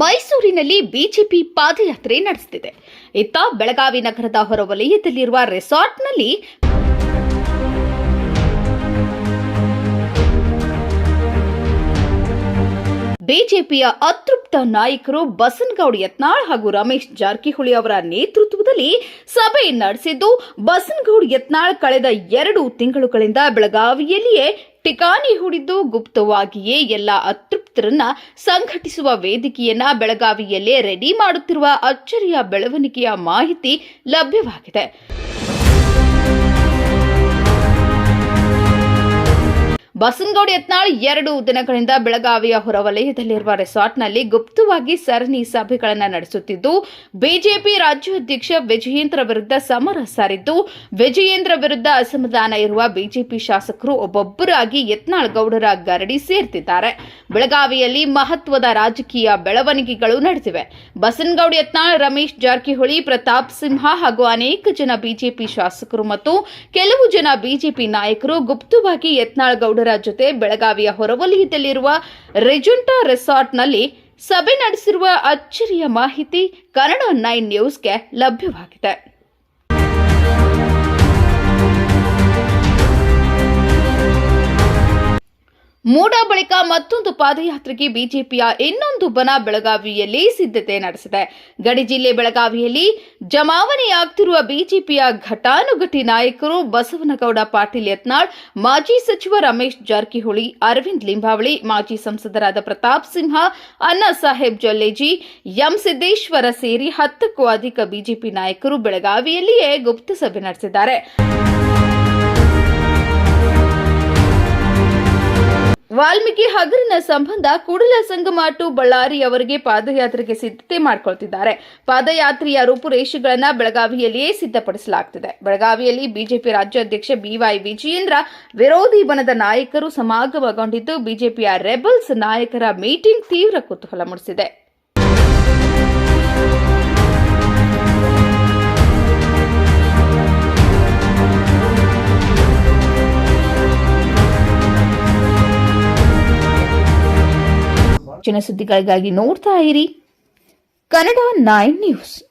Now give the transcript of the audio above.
ಮೈಸೂರಿನಲ್ಲಿ ಬಿಜೆಪಿ ಪಾದಯಾತ್ರೆ ನಡೆಸುತ್ತಿದೆ ಇತ್ತ ಬೆಳಗಾವಿ ನಗರದ ಹೊರವಲಯದಲ್ಲಿರುವ ರೆಸಾರ್ಟ್ನಲ್ಲಿ ಬಿಜೆಪಿಯ ಅತೃಪ್ತ ನಾಯಕರು ಬಸನಗೌಡ ಯತ್ನಾಳ್ ಹಾಗೂ ರಮೇಶ್ ಜಾರಕಿಹೊಳಿ ಅವರ ಸಭೆ ನಡೆಸಿದ್ದು. ಬಸನಗೌಡ ಯತ್ನಾಳ್ ಕಳೆದ ಎರಡು ತಿಂಗಳುಗಳಿಂದ ಬೆಳಗಾವಿಯಲ್ಲಿಯೇ ಠಿಕಾಣಿ ಹೂಡಿದ್ದು. ಗುಪ್ತವಾಗಿಯೇ ಎಲ್ಲ ಅತೃಪ್ತರನ್ನ ಸಂಘಟಿಸುವ ವೇದಿಕೆಯನ್ನ ಬೆಳಗಾವಿಯಲ್ಲೇ ರೆಡಿ ಮಾಡುತ್ತಿರುವ ಅಚ್ಚರಿಯ ಬೆಳವಣಿಗೆಯ ಮಾಹಿತಿ ಲಭ್ಯವಾಗಿದೆ. ಬಸನಗೌಡ ಯತ್ನಾಳ್ ಎರಡು ದಿನಗಳಿಂದ ಬೆಳಗಾವಿಯ ಹೊರವಲಯದಲ್ಲಿರುವ ರೆಸಾರ್ಟ್ನಲ್ಲಿ ಗುಪ್ತವಾಗಿ ಸರಣಿ ಸಭೆಗಳನ್ನು ನಡೆಸುತ್ತಿದ್ದು, ಬಿಜೆಪಿ ರಾಜ್ಯಾಧ್ಯಕ್ಷ ವಿಜಯೇಂದ್ರ ವಿರುದ್ಧ ಸಮರ ಸಾರಿದ್ದು, ವಿಜಯೇಂದ್ರ ವಿರುದ್ಧ ಅಸಮಾಧಾನ ಇರುವ ಬಿಜೆಪಿ ಶಾಸಕರು ಒಬ್ಬೊಬ್ಬರಾಗಿ ಯತ್ನಾಳ್ ಗೌಡರ ಗರಡಿ ಸೇರ್ತಿದ್ದಾರೆ. ಬೆಳಗಾವಿಯಲ್ಲಿ ಮಹತ್ವದ ರಾಜಕೀಯ ಬೆಳವಣಿಗೆಗಳು ನಡೆದಿವೆ. ಬಸನಗೌಡ ಯತ್ನಾಳ್, ರಮೇಶ್ ಜಾರಕಿಹೊಳಿ, ಪ್ರತಾಪ್ ಸಿಂಹ ಹಾಗೂ ಅನೇಕ ಜನ ಬಿಜೆಪಿ ಶಾಸಕರು ಮತ್ತು ಕೆಲವು ಜನ ಬಿಜೆಪಿ ನಾಯಕರು ಗುಪ್ತವಾಗಿ ಯತ್ನಾಳ್ ಗೌಡರ ಜೊತೆ ಬೆಳಗಾವಿಯ ಹೊರವಲಯದಲ್ಲಿರುವ ರೆಜುಂಟಾ ರೆಸಾರ್ಟ್ನಲ್ಲಿ ಸಭೆ ನಡೆಸಿರುವ ಅಚ್ಚರಿಯ ಮಾಹಿತಿ ಕನ್ನಡ ನೈನ್ ನ್ಯೂಸ್ಗೆ ಲಭ್ಯವಾಗಿದೆ. ಮೂಡ ಬಳಿಕ ಮತ್ತೊಂದು ಪಾದಯಾತ್ರೆಗೆ ಬಿಜೆಪಿಯ ಇನ್ನೊಂದು ಬನ ಬೆಳಗಾವಿಯಲ್ಲಿ ಸಿದ್ಧತೆ ನಡೆಸಿದೆ. ಗಡಿ ಜಿಲ್ಲೆ ಬೆಳಗಾವಿಯಲ್ಲಿ ಜಮಾವಣೆಯಾಗ್ತಿರುವ ಬಿಜೆಪಿಯ ಘಟಾನುಘಟಿ ನಾಯಕರು ಬಸವನಗೌಡ, ಪಾಟೀಲ್ ಯತ್ನಾಳ್, ಮಾಜಿ ಸಚಿವ ರಮೇಶ್ ಜಾರಕಿಹೊಳಿ, ಅರವಿಂದ್ ಲಿಂಬಾವಳಿ, ಮಾಜಿ ಸಂಸದರಾದ ಪ್ರತಾಪ್ ಸಿಂಹ, ಅಣ್ಣಾ ಸಾಹೇಬ್ ಜೊಲ್ಲೇಜಿ, ಎಂ ಸಿದ್ದೇಶ್ವರ ಸೇರಿ ಹತ್ತಕ್ಕೂ ಅಧಿಕ ಬಿಜೆಪಿ ನಾಯಕರು ಬೆಳಗಾವಿಯಲ್ಲಿಯೇ ಗುಪ್ತ ಸಭೆ ನಡೆಸಿದ್ದಾರೆ. ವಾಲ್ಮೀಕಿ ಹಗರಿನ ಸಂಬಂಧ ಕೂಡಲ ಸಂಗಮಾಟು ಬಳ್ಳಾರಿ ಅವರಿಗೆ ಪಾದಯಾತ್ರೆಗೆ ಸಿದ್ಧತೆ ಮಾಡಿಕೊಳ್ತಿದ್ದಾರೆ. ಪಾದಯಾತ್ರೆಯ ರೂಪುರೇಷೆಗಳನ್ನ ಬೆಳಗಾವಿಯಲ್ಲಿಯೇ ಸಿದ್ಧಪಡಿಸಲಾಗುತ್ತಿದೆ ಬೆಳಗಾವಿಯಲ್ಲಿ ಬಿಜೆಪಿ ರಾಜ್ಯಾಧ್ಯಕ್ಷ ಬಿವೈ ವಿಜಯೇಂದ್ರ ವಿರೋಧಿ ಬಣದ ನಾಯಕರು ಸಮಾಗಮಗೊಂಡಿದ್ದು, ಬಿಜೆಪಿಯ ರೆಬಲ್ಸ್ ನಾಯಕರ ಮೀಟಿಂಗ್ ತೀವ್ರ ಕುತೂಹಲ ಮೂಡಿಸಿದೆ. ಸುದ್ದಿಗಳಿಗಾಗಿ ನೋಡ್ತಾ ಇರಿ. Kannada nine news.